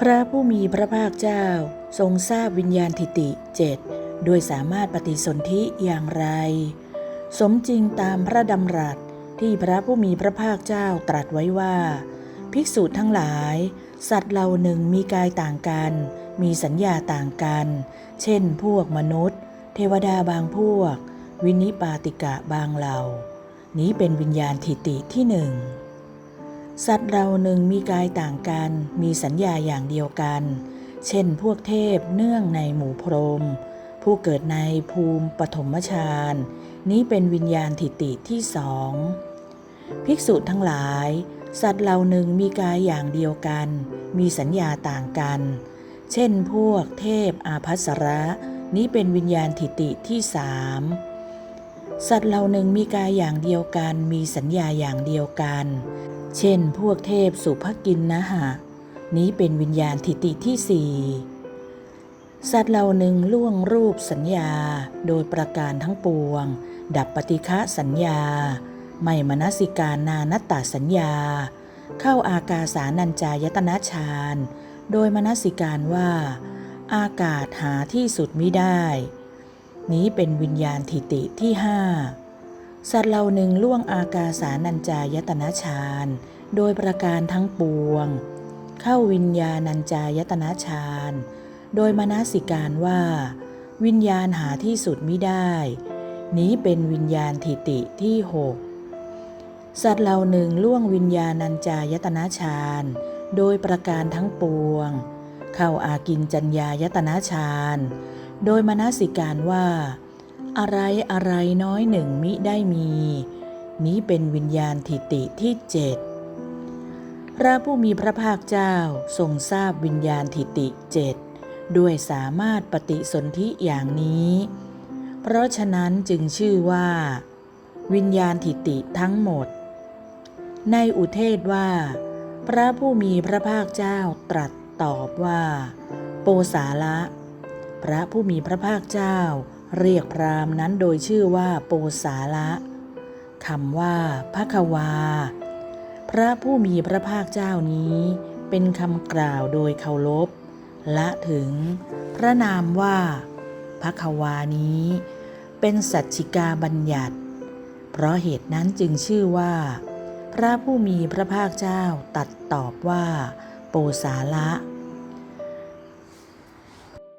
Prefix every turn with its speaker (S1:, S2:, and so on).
S1: พระผู้มีพระภาคเจ้าทรงทราบวิญญาณทิติเจ็ดโดยสามารถปฏิสนธิอย่างไร สมจริงตามพระดำรัสที่พระผู้มีพระภาคเจ้าตรัสไว้ว่า ภิกษุทั้งหลาย สัตว์เหล่าหนึ่งมีกายต่างกัน มีสัญญาต่างกัน เช่น พวกมนุษย์ เทวดาบางพวก วินิปาติกะบางเหล่า นี้เป็นวิญญาณทิติที่หนึ่ง สัตว์เราหนึ่งมีกายต่างกัน มีสัญญาอย่างเดียวกัน เช่นพวกเทพเนื่องในหมู่พรหมผู้เกิดในภูมิปฐมฌานนี้เป็นวิญญาณทิติที่สอง ภิกษุทั้งหลาย สัตว์เหล่าหนึ่งมีกายอย่างเดียวกัน มีสัญญาต่างกัน เช่นพวกเทพอาภัสระ นี้เป็นวิญญาณทิติที่สามสัตว์เหล่าหนึ่งมีกายอย่างเดียวกัน มีสัญญาอย่างเดียวกัน เช่น พวกเทพสุภกินนะหะ นี้เป็นวิญญาณทิติที่สี่สัตว์เหล่าหนึ่งล่วงรูปสัญญาโดยประการทั้งปวง ดับปฏิฆะสัญญา ไม่มนสิการนานัตตาสัญญา เข้าอากาสานัญจายตนะฌานโดยมนสิการว่า อากาศหาที่สุดมิได้ นี้เป็นวิญญาณทิติที่ห้า สัตว์เหล่าหนึ่งล่วงอากาสานัญจายตนะฌานโดยประการทั้งปวง เข้าวิญญาณัญจายตนะฌานโดยมนสิการว่า วิญญาณหาที่สุดมิได้ นี้เป็นวิญญาณทิติที่หกสัตว์เหล่าหนึ่งล่วงวิญญาณัญจายตนะฌานโดยประการทั้งปวง เข้าอากินจัญญายตนะฌานโดยมนสิการว่า อะไรอะไรน้อยหนึ่งมิได้มี นี้เป็นวิญญาณทิติที่เจ็ดพระผู้มีพระภาคเจ้าทรงทราบวิญญาณทิติเจ็ดด้วยสามารถปฏิสนธิอย่างนี้ เพราะฉะนั้นจึงชื่อว่า วิญญาณทิติทั้งหมด ในอุเทศว่า พระผู้มีพระภาคเจ้าตรัสตอบว่า โปสาละ พระผู้มีพระภาคเจ้า เรียกพราหมณ์นั้นโดยชื่อว่าโปสาละคำว่าพระควา พระผู้มีพระภาคเจ้านี้ เป็นคำกล่าวโดยเคารพและถึงพระนามว่าพระควานี้ เป็นสัจฉิกาบัญญัติ เพราะเหตุนั้นจึงชื่อว่า พระผู้มีพระภาคเจ้าตัดตอบว่า โปสาละ